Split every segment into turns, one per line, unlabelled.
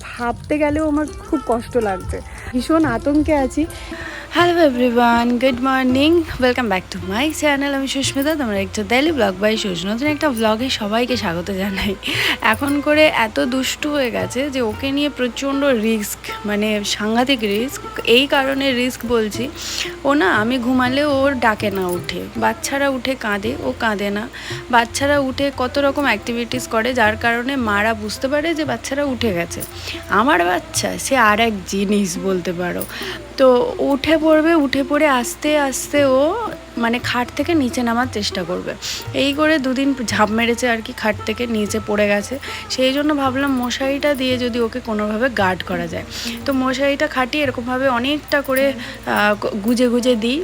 ভাবতে গেলেও আমার খুব কষ্ট লাগছে। ভীষণ আতঙ্কে আছি।
Hello everyone good morning welcome back to my channel আমি সুস্মিতা, তোমরা একটা ডেলি ব্লগ বাই সুস নতুন একটা ব্লগে সবাইকে স্বাগত জানাই। এখন করে এত দুষ্টু হয়ে গেছে যে ওকে নিয়ে প্রচণ্ড রিস্ক মানে সাংঘাতিক রিস্ক এই কারণে রিস্ক বলছি, ও না, আমি ঘুমালে ওর ডাকে না উঠে, বাচ্চারা উঠে কাঁদে, ও কাঁদে না। বাচ্চারা উঠে কত রকম অ্যাক্টিভিটিস করে, যার কারণে মারা বুঝতে পারে যে বাচ্চারা উঠে গেছে। আমার বাচ্চা, সে আর এক জিনিস বলতে পারো। তো উঠে পড়বে, উঠে পড়ে আস্তে আস্তে ও মানে খাট থেকে নিচে নামার চেষ্টা করবে। এই করে দুদিন ঝাঁপ মেরেছে আর কি, খাট থেকে নিচে পড়ে গেছে। সেই জন্য ভাবলাম মশারিটা দিয়ে যদি ওকে কোনোভাবে গার্ড করা যায়। তো মশারিটা খাটিয়ে এরকমভাবে অনেকটা করে গুজে গুজে দিই।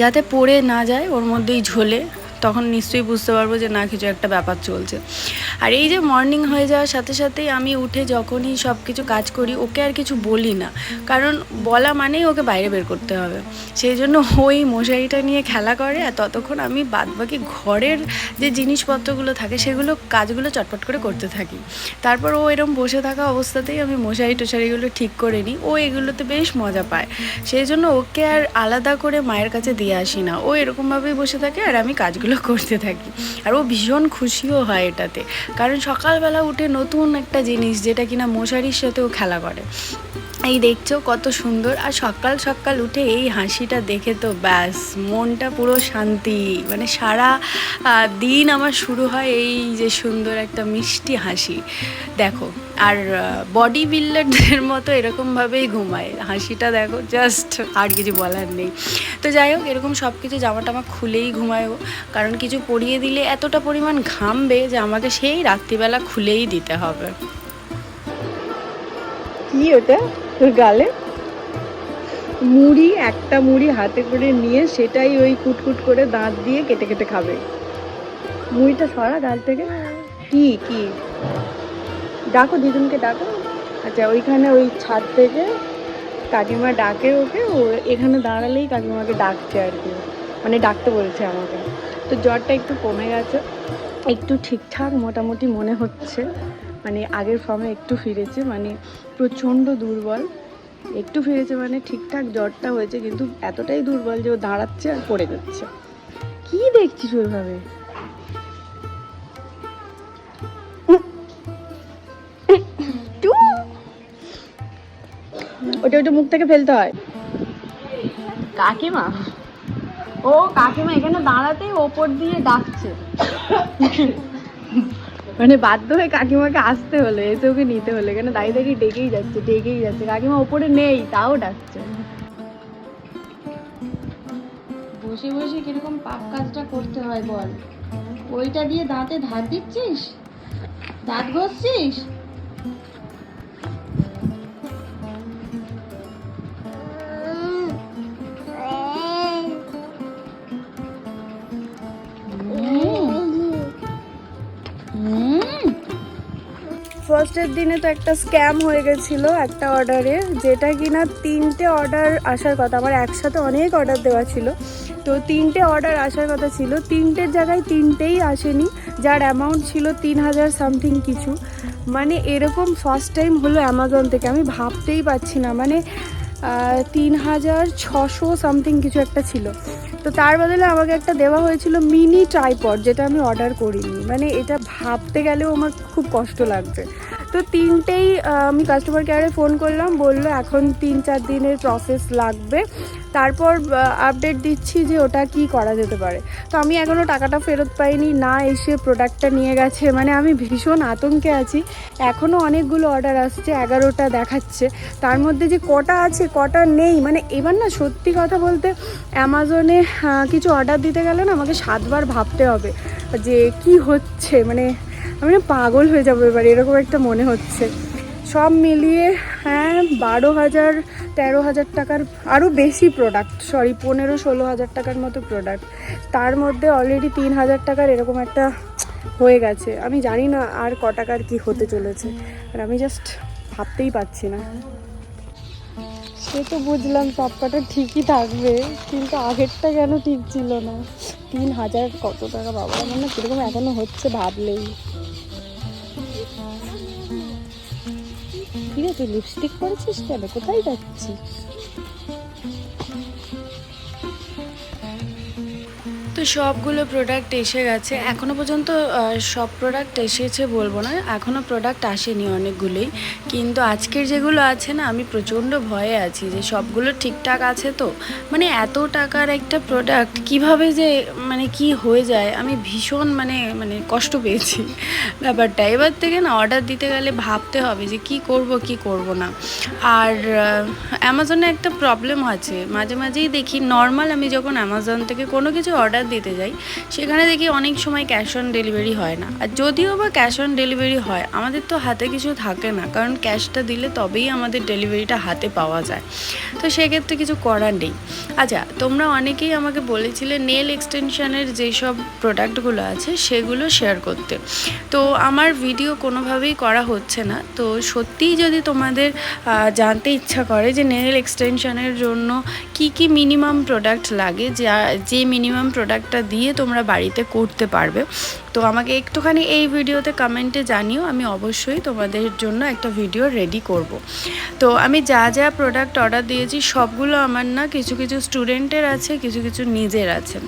যাতে পড়ে না যায়, ওর মধ্যেই ঝোলে। তখন নিশ্চয়ই বুঝতে পারব যে না, কিছু একটা ব্যাপার চলছে। আর এই যে মর্নিং হয়ে যাওয়ার সাথে সাথেই আমি উঠে যখনই সব কিছু কাজ করি, ওকে আর কিছু বলি না। কারণ বলা মানেই ওকে বাইরে বের করতে হবে। সেই জন্য ওই মশারিটা নিয়ে খেলা করে আর ততক্ষণ আমি বাদবাকি ঘরের যে জিনিসপত্রগুলো থাকে, সেগুলো কাজগুলো চটপট করে করতে থাকি। তারপর ও এরম বসে থাকা অবস্থাতেই আমি মশারি টশারিগুলো ঠিক করে নিই। ও এগুলোতে বেশ মজা পায়। সেই জন্য ওকে আর আলাদা করে মায়ের কাছে দিয়ে আসি না। ও এরকমভাবেই বসে থাকে আর আমি কাজগুলো করতে থাকি। আর ও ভীষণ খুশিও হয় এটাতে। কারণ সকালবেলা উঠে নতুন একটা জিনিস যেটা কিনা মশারির সাথেও খেলা করে। এই দেখছ কত সুন্দর। আর সকাল সকাল উঠে এই হাসিটা দেখে তো ব্যাস, মনটা পুরো শান্তি। মানে সারা দিন আমার শুরু হয় এই যে সুন্দর একটা মিষ্টি হাসি। দেখো আর বডি বিল্ডারদের মতো এরকমভাবেই ঘুমায়। হাসিটা দেখো জাস্ট আর কিছু বলার নেই। তো যাই হোক, এরকম সব কিছু জামা টামা খুলেই ঘুমায় কারণ কিছু পরিয়ে দিলে এতটা পরিমাণ ঘামবে যে আমাকে সেই রাত্রিবেলা খুলেই দিতে হবে।
কি ওটা? তোর গালে? মুড়ি, একটা মুড়ি হাতে করে নিয়ে সেটাই ওই কুটকুট করে দাঁত দিয়ে কেটে কেটে খাবে। মুড়িটা সরা গাল থেকে। কি কি? ডাকো দিদুনকে ডাকো। আচ্ছা ওইখানে ওই ছাদ থেকে কাকিমা ডাকে ওকে, ও এখানে দাঁড়ালেই কাকিমাকে ডাকছে আর কি। মানে ডাকতে বলছে আমাকে। তো জ্বরটা একটু কমে গেছে। একটু ঠিকঠাক মোটামুটি মনে হচ্ছে। মানে আগের ফর্মে একটু ফিরেছে মানে প্রচণ্ড দুর্বল। একটু ফিরেছে মানে ঠিকঠাক জ্বরটা হয়েছে, কিন্তু এতটাই দুর্বল যে ও দাঁড়াচ্ছে আর পড়ে যাচ্ছে। কি দেখছিস ওইভাবে? ওটা ওটা মুখ থেকে ফেলতে হয়। কাকিমা? ও কাকিমা এখানে দাঁড়াতেই ওপর দিয়ে ডাকছে। মানে বাধ্য হয়ে কাকিমাকে আসতে হলো এসে ওকে নিতে হলো এখানে দাঁড়িয়ে দাঁড়িয়ে ডেকেই যাচ্ছে ডেকেই যাচ্ছে। কাকিমা ওপরে নেই তাও ডাকছে।
বসে বসে কীরকম পাপ কাজটা করতে হয় বল। ওইটা দিয়ে দাঁতে ধার দিচ্ছিস? দাঁত ঘষছিস?
ফার্স্টের দিনে তো একটা স্ক্যাম হয়ে গেছিল একটা অর্ডারে, যেটা কিনা তিনটে অর্ডার আসার কথা। আমার একসাথে অনেক অর্ডার দেওয়া ছিল। তো তিনটে অর্ডার আসার কথা ছিল। তিনটের জায়গায় তিনটেই আসেনি, যার অ্যামাউন্ট ছিল তিন হাজার সামথিং কিছু। মানে এরকম ফার্স্ট টাইম হলো অ্যামাজন থেকে। আমি ভাবতেই পারছি না। মানে তিন হাজার ছশো সামথিং কিছু একটা ছিল। তো তার বদলে আমাকে একটা দেওয়া হয়েছিল মিনি ট্রাইপড, যেটা আমি অর্ডার করিনি। মানে এটা ভাবতে গেলেও আমার খুব কষ্ট লাগছে। তো তিনটেই আমি কাস্টমার কেয়ারে ফোন করলাম, বলল এখন তিন চার দিনের প্রসেস লাগবে। তারপর আপডেট দিচ্ছি যে ওটা কি করা যেতে পারে। তো আমি এখনও টাকাটা ফেরত পাইনি, না এসে প্রোডাক্টটা নিয়ে গেছে। মানে আমি ভীষণ আতঙ্কে আছি। এখনও অনেকগুলো অর্ডার আসছে, এগারোটা দেখাচ্ছে। তার মধ্যে যে কটা আছে, কটা নেই মানে এবার না সত্যি কথা বলতে অ্যামাজনে কিছু অর্ডার দিতে গেলে না আমাকে সাতবার ভাবতে হবে যে কি হচ্ছে মানে আমি না পাগল হয়ে যাব এবার, এরকম একটা মনে হচ্ছে। সব মিলিয়ে হ্যাঁ বারো হাজার, তেরো হাজার টাকার আরও বেশি প্রোডাক্ট সরি পনেরো ষোলো হাজার টাকার মতো প্রোডাক্ট তার মধ্যে অলরেডি তিন হাজার টাকার এরকম একটা হয়ে গেছে। আমি জানি না আর ক টাকার কী হতে চলেছে, আর আমি জাস্ট ভাবতেই পারছি না। সে তো বুঝলাম সব কটা ঠিকই থাকবে, কিন্তু আগেরটা কেন ঠিক ছিল না? তিন হাজার কত টাকা বাবা, আমার না কীরকম এখনও হচ্ছে, ভাবলেই। তুই লিপস্টিক পরেছিস কেন? কোথায় যাচ্ছিস?
সবগুলো প্রোডাক্ট এসে গেছে। এখনও পর্যন্ত সব প্রোডাক্ট এসেছে বলব না এখনও প্রোডাক্ট আসেনি অনেকগুলোই কিন্তু আজকের যেগুলো আছে না, আমি প্রচণ্ড ভয়ে আছি যে সবগুলো ঠিকঠাক আছে তো। মানে এত টাকার একটা প্রোডাক্ট কীভাবে যে মানে কি হয়ে যায়, আমি ভীষণ মানে মানে কষ্ট পেয়েছি ব্যাপারটা। এবার থেকে না অর্ডার দিতে গেলে ভাবতে হবে যে কি করব কি করব না। আর অ্যামাজনে একটা প্রবলেম আছে। মাঝে মাঝেই দেখি নর্মাল আমি যখন অ্যামাজন থেকে কোনো কিছু অর্ডার দিতে যাই, সেখানে দেখি অনেক সময় ক্যাশ অন ডেলিভারি হয় না। আর যদিও বা ক্যাশ অন ডেলিভারি হয়, আমাদের তো হাতে কিছু থাকে না, কারণ ক্যাশটা দিলে তবেই আমাদের ডেলিভারিটা হাতে পাওয়া যায়। তো সেক্ষেত্রে কিছু করার নেই। আচ্ছা তোমরা অনেকেই আমাকে বলেছিলে নেল এক্সটেনশনের যেসব প্রোডাক্টগুলো আছে, সেগুলো শেয়ার করতে। তো আমার ভিডিও কোনোভাবেই করা হচ্ছে না। তো সত্যিই যদি তোমাদের জানতে ইচ্ছা করে যে নেল এক্সটেনশনের জন্য কি কি মিনিমাম প্রোডাক্ট লাগে, যা, যে মিনিমাম প্রোডাক্টটা দিয়ে তোমরা বাড়িতে করতে পারবে। তো আমাকে একটুখানি এই ভিডিওতে কমেন্টে জানিও, আমি অবশ্যই তোমাদের জন্য একটা ভিডিও রেডি করব। তো আমি যা যা প্রোডাক্ট অর্ডার দিয়েছি, সবগুলো আমার না কিছু কিছু স্টুডেন্টের আছে, কিছু কিছু নিজের আছে।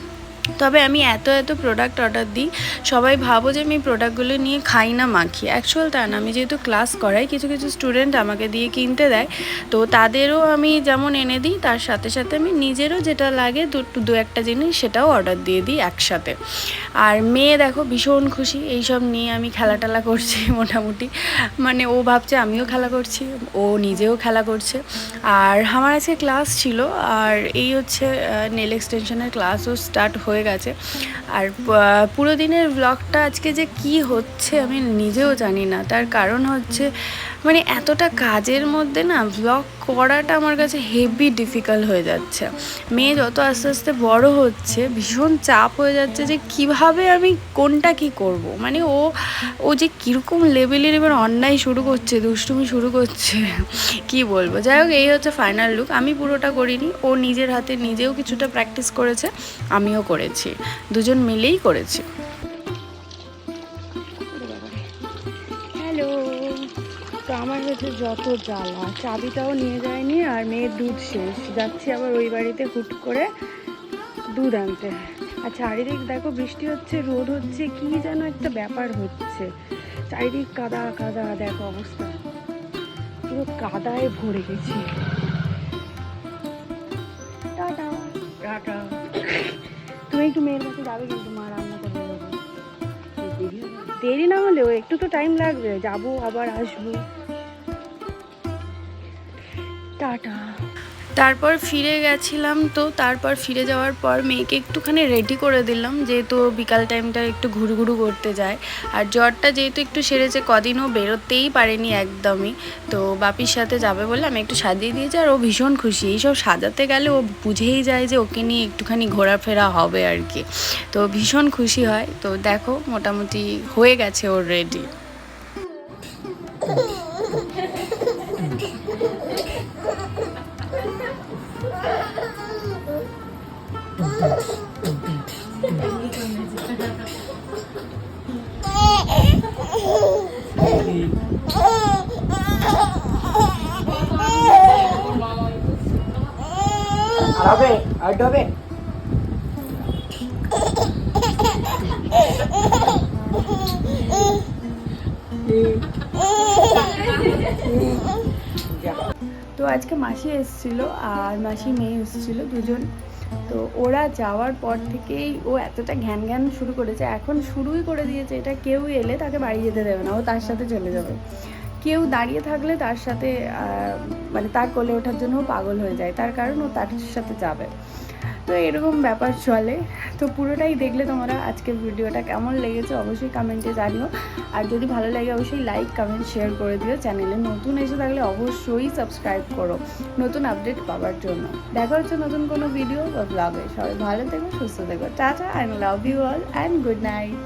তবে আমি এত এত প্রোডাক্ট অর্ডার দিই, সবাই ভাবো যে আমি প্রোডাক্টগুলো নিয়ে খাই না মাখি। অ্যাকচুয়াল তা না, আমি যেহেতু ক্লাস করাই, কিছু কিছু স্টুডেন্ট আমাকে দিয়ে কিনতে দেয়, তো তাদেরও আমি যেমন এনে দিই, তার সাথে সাথে আমি নিজেরও যেটা লাগে দু দু একটা জিনিস সেটাও অর্ডার দিয়ে দিই একসাথে। আর মেয়ে দেখো ভীষণ খুশি, এইসব নিয়ে আমি খেলা টেলা করছি মোটামুটি। মানে ও ভাবছে আমিও খেলা করছি, ও নিজেও খেলা করছে। আর আমার আজকে ক্লাস ছিল, আর এই হচ্ছে নেল এক্সটেনশনের ক্লাসও স্টার্ট হয়ে গেছে। আর পুরো দিনের ব্লগটা আজকে যে কি হচ্ছে আমি নিজেও জানি না। তার কারণ হচ্ছে মানে এতটা কাজের মধ্যে না ব্লগ করাটা আমার কাছে হেভি ডিফিকাল্ট হয়ে যাচ্ছে। মেয়ে যত আস্তে আস্তে বড় হচ্ছে, ভীষণ চাপ হয়ে যাচ্ছে যে কীভাবে আমি কোনটা কি করব? মানে ও ও যে কীরকম লেভেলের এবার অন্যায় শুরু করছে, দুষ্টুমি শুরু করছে, কি বলব? যাই হোক, এই হচ্ছে ফাইনাল লুক আমি পুরোটা করিনি, ও নিজের হাতে নিজেও কিছুটা প্র্যাকটিস করেছে, আমিও করেছি। দুজন মিলেই করেছি।
যত জ্বালা চাবিটাও নিয়ে যায়নি আর মেয়ের দুধ শেষ। যাচ্ছি আবার ওই বাড়িতে হুট করে দুধ আনতে। আর চারিদিক দেখো বৃষ্টি হচ্ছে রোদ হচ্ছে কি যেন একটা ব্যাপার হচ্ছে। চারিদিক কাদা কাদা দেখো অবস্থা। পুরো কাদায় ভরে গেছি। টাটা। টাটা। তুমি একটু মেয়ের কাছে যাবে কিন্তু মা রান্না করবে বলে। দেরি না হলেও একটু তো টাইম লাগবে। যাব আবার আসব। টাটা
তারপর ফিরে গেছিলাম তো, তারপর ফিরে যাওয়ার পর মেয়েকে একটুখানি রেডি করে দিলাম, যেহেতু বিকাল টাইমটা একটু ঘুরু ঘুরু করতে যায়। আর জ্বরটা যেহেতু একটু সেরেছে, কদিনও বেরোতেই পারেনি একদমই। তো বাপির সাথে যাবে বলে আমি একটু সাজিয়ে দিয়েছি, আর ও ভীষণ খুশি। এইসব সাজাতে গেলে ও বুঝেই যায় যে ওকে নিয়ে একটুখানি ঘোরাফেরা হবে আর কি। তো ভীষণ খুশি হয়। তো দেখো, মোটামুটি হয়ে গেছে ওর রেডি
আর হবে আর হবে
আজকে মাসি এসেছিল আর মাসি মেয়ে এসেছিল দুজন। তো ওরা যাওয়ার পর থেকেই ও এতটা ঘ্যান ঘ্যান শুরু করেছে। এখন শুরুই করে দিয়েছে এটা। কেউ এলে তাকে বাড়ি যেতে দেবে না। ও তার সাথে চলে যাবে। কেউ দাঁড়িয়ে থাকলে তার সাথে মানে তার কোলে ওঠার জন্য পাগল হয়ে যায়। তার কারণ ও তার সাথে যাবে। তো এরকম ব্যাপার চলে। তো পুরোটাই দেখলে তোমরা আজকের ভিডিওটা কেমন লেগেছে অবশ্যই কমেন্টে জানিও। আর যদি ভালো লাগে অবশ্যই লাইক কমেন্ট শেয়ার করে দিও চ্যানেলে। নতুন এসে থাকলে অবশ্যই সাবস্ক্রাইব করো। নতুন আপডেট পাওয়ার জন্য। দেখা হচ্ছে নতুন কোনো ভিডিও বা ব্লগে সবাই ভালো থেকো, সুস্থ থেকো। Tata and love you all and good night